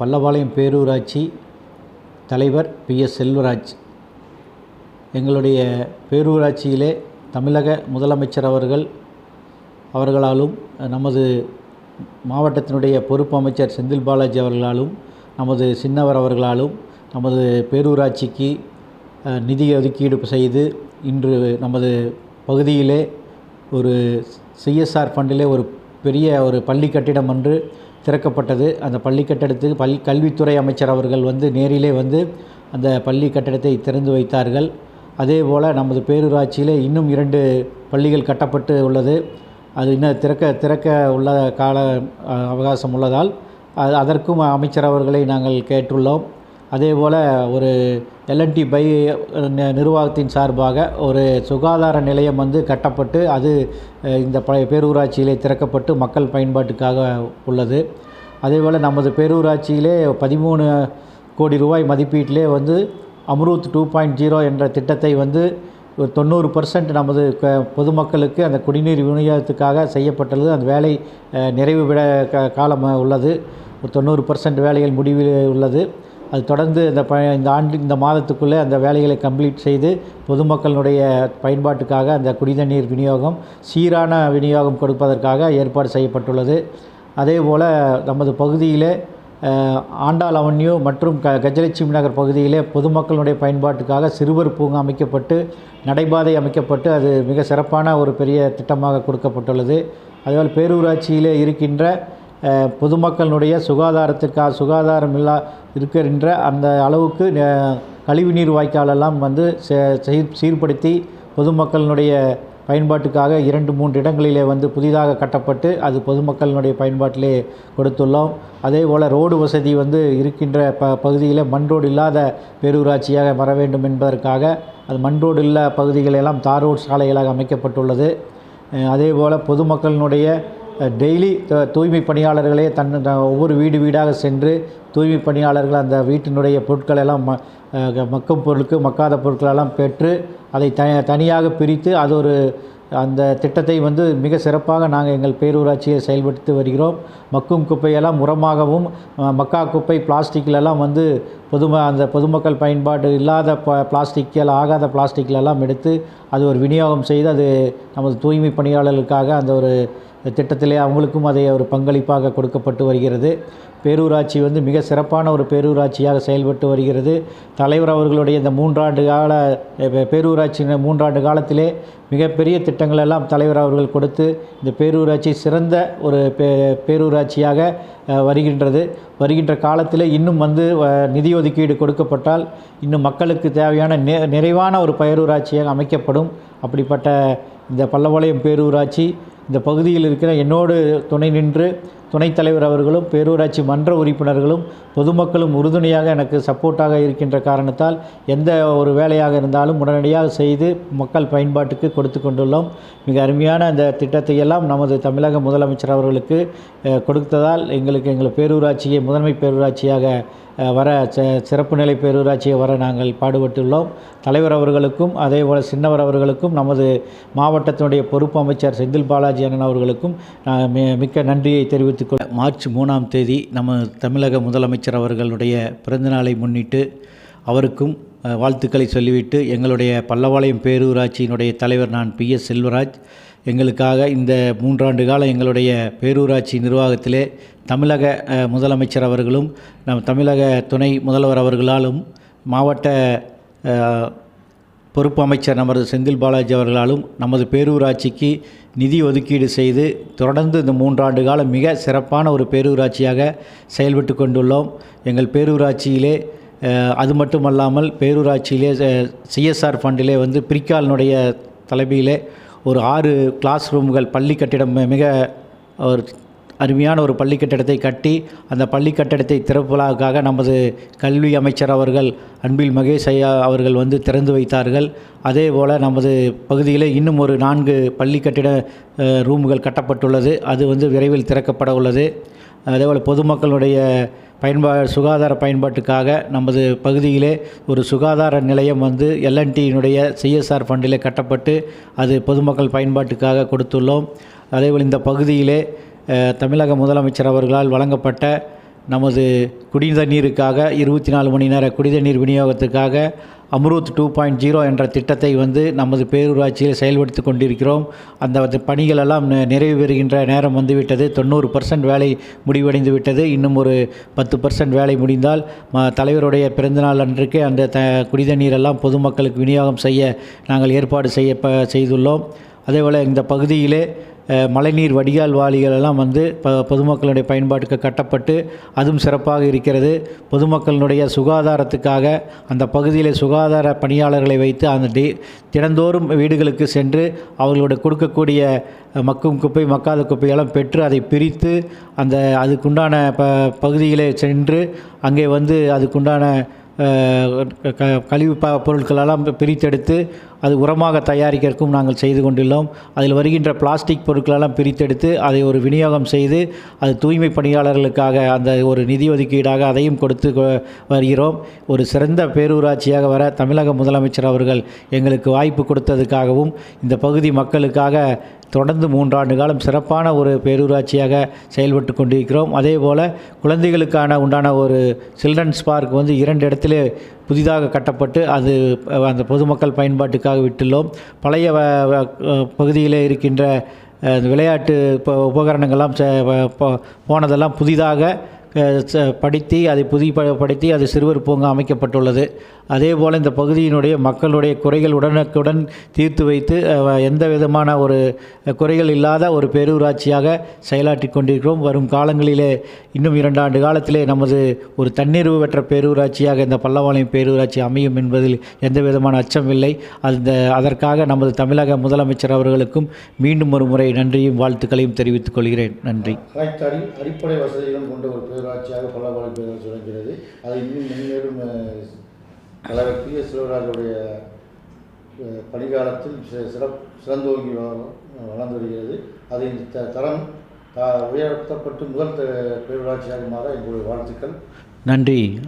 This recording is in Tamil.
பல்லபாளையம் பேரூராட்சி தலைவர் பி எஸ் செல்வராஜ். எங்களுடைய பேரூராட்சியிலே தமிழக முதலமைச்சர் அவர்கள் அவர்களாலும் நமது மாவட்டத்தினுடைய பொறுப்பு அமைச்சர் செந்தில் பாலாஜி அவர்களாலும் நமது சின்னவர் அவர்களாலும் நமது பேரூராட்சிக்கு நிதி ஒதுக்கீடு செய்து இன்று நமது பகுதியிலே ஒரு சிஎஸ்ஆர் ஃபண்டிலே ஒரு பெரிய ஒரு பள்ளி கட்டிடம் ஒன்று திறக்கப்பட்டது. அந்த பள்ளி கட்டடத்துக்கு பள்ளி கல்வித்துறை அமைச்சர் அவர்கள் வந்து நேரிலே வந்து அந்த பள்ளி கட்டிடத்தை திறந்து வைத்தார்கள். அதே போல் நமது பேரூராட்சியில் இன்னும் இரண்டு பள்ளிகள் கட்டப்பட்டு உள்ளது. அது இன்னும் திறக்க திறக்க உள்ள கால அவகாசம் உள்ளதால் அது அதற்கும் அமைச்சர் அவர்களை நாங்கள் கேட்டுள்ளோம். அதே போல் ஒரு எல்என்டி பை நிர்வாகத்தின் சார்பாக ஒரு சுகாதார நிலையம் வந்து கட்டப்பட்டு அது இந்த ப பேரூராட்சியிலே திறக்கப்பட்டு மக்கள் பயன்பாட்டுக்காக உள்ளது. அதேபோல் நமது பேரூராட்சியிலே பதிமூணு கோடி ரூபாய் மதிப்பீட்டிலே வந்து அம்ரூத் டூ பாயிண்ட் ஜீரோ என்ற திட்டத்தை வந்து ஒரு தொண்ணூறு பர்சன்ட் நமது க- பொதுமக்களுக்கு அந்த குடிநீர் விநியோகத்துக்காக செய்யப்பட்டுள்ளது. அந்த வேலை நிறைவு விட க காலம் உள்ளது. ஒரு தொண்ணூறு பர்சன்ட் வேலைகள் முடிவில் உள்ளது. அது தொடர்ந்து இந்த ப இந்த ஆண்டு இந்த மாதத்துக்குள்ளே அந்த வேலைகளை கம்ப்ளீட் செய்து பொதுமக்களுடைய பயன்பாட்டுக்காக அந்த குடிதண்ணீர் விநியோகம் சீரான விநியோகம் கொடுப்பதற்காக ஏற்பாடு செய்யப்பட்டுள்ளது. அதே போல் நமது பகுதியிலே ஆண்டாள் அவன்யூ மற்றும் க கஜலட்சுமி நகர் பகுதியிலே பொதுமக்களுடைய பயன்பாட்டுக்காக சிறுவர் பூங்கா அமைக்கப்பட்டு நடைபாதை அமைக்கப்பட்டு அது மிக சிறப்பான ஒரு பெரிய திட்டமாக கொடுக்கப்பட்டுள்ளது. அதேபோல் பேரூராட்சியிலே இருக்கின்ற பொதுமக்களுடைய சுகாதாரத்துக்காக சுகாதாரம் இல்லா இருக்கின்ற அந்த அளவுக்கு கழிவு கழிவுநீர் வாய்க்காலெல்லாம் வந்து சே- சீர் சீர்படுத்தி பொதுமக்களினுடைய பயன்பாட்டுக்காக இரண்டு மூன்று இடங்களிலே வந்து புதிதாக கட்டப்பட்டு அது பொதுமக்களினுடைய பயன்பாட்டிலே கொடுத்துள்ளோம். அதே போல் ரோடு வசதி வந்து இருக்கின்ற ப பகுதியில் மண் ரோடு இல்லாத பேரூராட்சியாக வர வேண்டும் என்பதற்காக அது மண் ரோடு இல்ல பகுதிகளெல்லாம் தார் ரோடு சாலைகளாக அமைக்கப்பட்டுள்ளது. அதே போல் பொதுமக்களினுடைய டெய்லி தூய்மை பணியாளர்களே தன் ஒவ்வொரு வீடு வீடாக சென்று தூய்மை பணியாளர்கள் அந்த வீட்டினுடைய பொருட்கள் எல்லாம் ம மக்கும் பொருளுக்கு மக்காத பொருட்களெல்லாம் பெற்று அதை த தனியாக பிரித்து அது ஒரு அந்த திட்டத்தை வந்து மிக சிறப்பாக நாங்கள் எங்கள் பேரூராட்சியை செயல்படுத்தி வருகிறோம். மக்கும் குப்பையெல்லாம் உரமாகவும் மக்கா குப்பை பிளாஸ்டிக்கிலெல்லாம் வந்து பொதும அந்த பொதுமக்கள் பயன்பாடு இல்லாத ப பிளாஸ்டிக்கில் ஆகாத பிளாஸ்டிக்கிலெல்லாம் எடுத்து அது ஒரு விநியோகம் செய்து அது நமது தூய்மை பணியாளர்களுக்காக அந்த ஒரு திட்டத்திலே அவங்களுக்கும் அதை ஒரு பங்களிப்பாக கொடுக்கப்பட்டு வருகிறது. பேரூராட்சி வந்து மிக சிறப்பான ஒரு பேரூராட்சியாக செயல்பட்டு வருகிறது. தலைவர் அவர்களுடைய இந்த மூன்றாண்டு கால பேரூராட்சியின் மூன்றாண்டு காலத்திலே மிகப்பெரிய திட்டங்கள் எல்லாம் தலைவர் அவர்கள் கொடுத்து இந்த பேரூராட்சி சிறந்த ஒரு பே பேரூராட்சியாக வருகின்றது. வருகின்ற காலத்தில் இன்னும் வந்து நிதி ஒதுக்கீடு கொடுக்கப்பட்டால் இன்னும் மக்களுக்கு தேவையான நிறைவான ஒரு பேரூராட்சியாக அமைக்கப்படும். அப்படிப்பட்ட இந்த பல்லவாளையம் பேரூராட்சி இந்த பகுதியில் இருக்கிற என்னோடு துணை நின்று துணைத் தலைவர் அவர்களும் பேரூராட்சி மன்ற உறுப்பினர்களும் பொதுமக்களும் உறுதுணையாக எனக்கு சப்போர்ட்டாக இருக்கின்ற காரணத்தால் எந்த ஒரு வேலையாக இருந்தாலும் உடனடியாக செய்து மக்கள் பயன்பாட்டுக்கு கொடுத்து கொண்டுள்ளோம். மிக அருமையான அந்த திட்டத்தை எல்லாம் நமது தமிழக முதலமைச்சர் அவர்களுக்கு கொடுத்ததால் எங்களுக்கு எங்கள் பேரூராட்சியை முதன்மை பேரூராட்சியாக வர ச சிறப்பு நிலை பேரூராட்சியை வர நாங்கள் பாடுபட்டுள்ளோம். தலைவர் அவர்களுக்கும் அதே போல் சின்னவர் அவர்களுக்கும் நமது மாவட்டத்தினுடைய பொறுப்பு அமைச்சர் செந்தில் பாலாஜி அண்ணன் அவர்களுக்கும் நான் மிக்க நன்றியை தெரிவித்துக் கொள் மார்ச் மூணாம் தேதி நம்ம தமிழக முதலமைச்சர் அவர்களுடைய பிறந்தநாளை முன்னிட்டு அவருக்கும் வாழ்த்துக்களை சொல்லிவிட்டு எங்களுடைய பல்லவாளையம் பேரூராட்சியினுடைய தலைவர் நான் பி எஸ் செல்வராஜ் எங்களுக்காக இந்த மூன்றாண்டு காலம் எங்களுடைய பேரூராட்சி நிர்வாகத்திலே தமிழக முதலமைச்சர் அவர்களும் நம் தமிழக துணை முதல்வர் அவர்களாலும் மாவட்ட பொறுப்பு அமைச்சர் நமது செந்தில் பாலாஜி அவர்களாலும் நமது பேரூராட்சிக்கு நிதி ஒதுக்கீடு செய்து தொடர்ந்து இந்த மூன்றாண்டு காலம் மிக சிறப்பான ஒரு பேரூராட்சியாக செயல்பட்டு கொண்டுள்ளோம். எங்கள் பேரூராட்சியிலே அது மட்டுமல்லாமல் பேரூராட்சியிலே சிஎஸ்ஆர் ஃபண்டிலே வந்து பிரிக்காலினுடைய தலைமையிலே ஒரு ஆறு கிளாஸ் ரூம்கள் பள்ளி கட்டிடம் மிக ஒரு அருமையான ஒரு பள்ளி கட்டிடத்தை கட்டி அந்த பள்ளி கட்டிடத்தை திறப்புலாக்காக நமது கல்வி அமைச்சர் அவர்கள் அன்பில் மகேஷ் ஐயா அவர்கள் வந்து திறந்து வைத்தார்கள். அதே போல் நமது பகுதியில் இன்னும் ஒரு நான்கு பள்ளி கட்டிட ரூம்கள் கட்டப்பட்டுள்ளது. அது வந்து விரைவில் திறக்கப்பட உள்ளது. அதேபோல் பொதுமக்களுடைய பயன்பா சுகாதார பயன்பாட்டுக்காக நமது பகுதியிலே ஒரு சுகாதார நிலையம் வந்து எல்என்டியினுடைய சிஎஸ்ஆர் ஃபண்டிலே கட்டப்பட்டு அது பொதுமக்கள் பயன்பாட்டுக்காக கொடுத்துள்ளோம். அதேபோல் இந்த பகுதியிலே தமிழக முதலமைச்சர் அவர்களால் வழங்கப்பட்ட நமது குடிநீருக்காக இருபத்தி நாலு மணி நேர குடிநீர் விநியோகத்துக்காக அம்ரூத் டூ பாயிண்ட் ஜீரோ என்ற திட்டத்தை வந்து நமது பேரூராட்சியில் செயல்படுத்தி கொண்டிருக்கிறோம். அந்த பணிகளெல்லாம் நிறைவு பெறுகின்ற நேரம் வந்துவிட்டது. தொண்ணூறு பர்சன்ட் வேலை முடிவடைந்து விட்டது. இன்னும் ஒரு பத்து பர்சன்ட் வேலை முடிந்தால் தலைவருடைய பிறந்தநாள் அன்றைக்கு அந்த த குடிதண்ணீரெல்லாம் பொதுமக்களுக்கு விநியோகம் செய்ய நாங்கள் ஏற்பாடு செய்ய ப செய்துள்ளோம். அதேபோல் இந்த பகுதியிலே மழைநீர் வடிகால் வாளிகள் எல்லாம் வந்து ப பொதுமக்களுடைய பயன்பாட்டுக்கு கட்டப்பட்டு அதுவும் சிறப்பாக இருக்கிறது. பொதுமக்களினுடைய சுகாதாரத்துக்காக அந்த பகுதியில் சுகாதார பணியாளர்களை வைத்து அந்த டி தினந்தோறும் வீடுகளுக்கு சென்று அவர்களுடைய கொடுக்கக்கூடிய மக்கும் குப்பை மக்காத குப்பையெல்லாம் பெற்று அதை பிரித்து அந்த அதுக்குண்டான ப பகுதியிலே சென்று அங்கே வந்து அதுக்குண்டான க கழிவு ப பொருட்களெல்லாம் பிரித்தெடுத்து அது உரமாக தயாரிக்கிறதுக்கும் நாங்கள் செய்து கொண்டுள்ளோம். அதில் வருகின்ற பிளாஸ்டிக் பொருட்களெல்லாம் பிரித்தெடுத்து அதை ஒரு விநியோகம் செய்து அது தூய்மை பணியாளர்களுக்காக அந்த ஒரு நிதி ஒதுக்கீடாக அதையும் கொடுத்து வருகிறோம். ஒரு சிறந்த பேரூராட்சியாக வர தமிழக முதலமைச்சர் அவர்கள் எங்களுக்கு வாய்ப்பு கொடுத்ததுக்காகவும் இந்த பகுதி மக்களுக்காக தொடர்ந்து மூன்றாண்டு காலம் சிறப்பான ஒரு பேரூராட்சியாக செயல்பட்டு கொண்டிருக்கிறோம். அதே போல் குழந்தைகளுக்கான உண்டான ஒரு சில்ட்ரன்ஸ் பார்க் வந்து இரண்டு இடத்துல புதிதாக கட்டப்பட்டு அது அந்த பொதுமக்கள் பயன்பாட்டுக்காக விட்டுள்ளோம். பழைய வ- பகுதியிலே இருக்கின்ற விளையாட்டு இப்போ உபகரணங்கள்லாம் போனதெல்லாம் புதிதாக படித்து அதை புதிப்படுத்தி அது சிறுவர் பூங்கா அமைக்கப்பட்டுள்ளது. அதே போல் இந்த பகுதியினுடைய மக்களுடைய குறைகள் உடனுக்குடன் தீர்த்து வைத்து எந்த விதமான ஒரு குறைகள் இல்லாத ஒரு பேரூராட்சியாக செயலாற்றி கொண்டிருக்கிறோம். வரும் காலங்களிலே இன்னும் இரண்டாண்டு காலத்திலே நமது ஒரு தன்னிறைவு பெற்ற பேரூராட்சியாக இந்த பல்லவாளையம் பேரூராட்சி அமையும் என்பதில் எந்த விதமான அச்சம் இல்லை. அந்த அதற்காக நமது தமிழக முதலமைச்சர் அவர்களுக்கும் மீண்டும் ஒரு முறை நன்றியும் வாழ்த்துக்களையும் தெரிவித்துக் கொள்கிறேன். நன்றி. அடிப்படை வசதிகளும் கொண்ட ஒரு பேரூராட்சியாக பல்லபாளையம் பேரூராட்சி விளங்குகிறது அதை இன்னும் மென்மேலும் தலைவர் பி. எஸ். சிவராஜுடைய பணிகாலத்தில் சிறப் சிறந்தோங்கி வளர்ந்து வருகிறது. அது இந்த த- தரம் த- உயர்த்தப்பட்டு முதல் பேரூராட்சியாக மாற எங்களுடைய வாழ்த்துக்கள். நன்றி.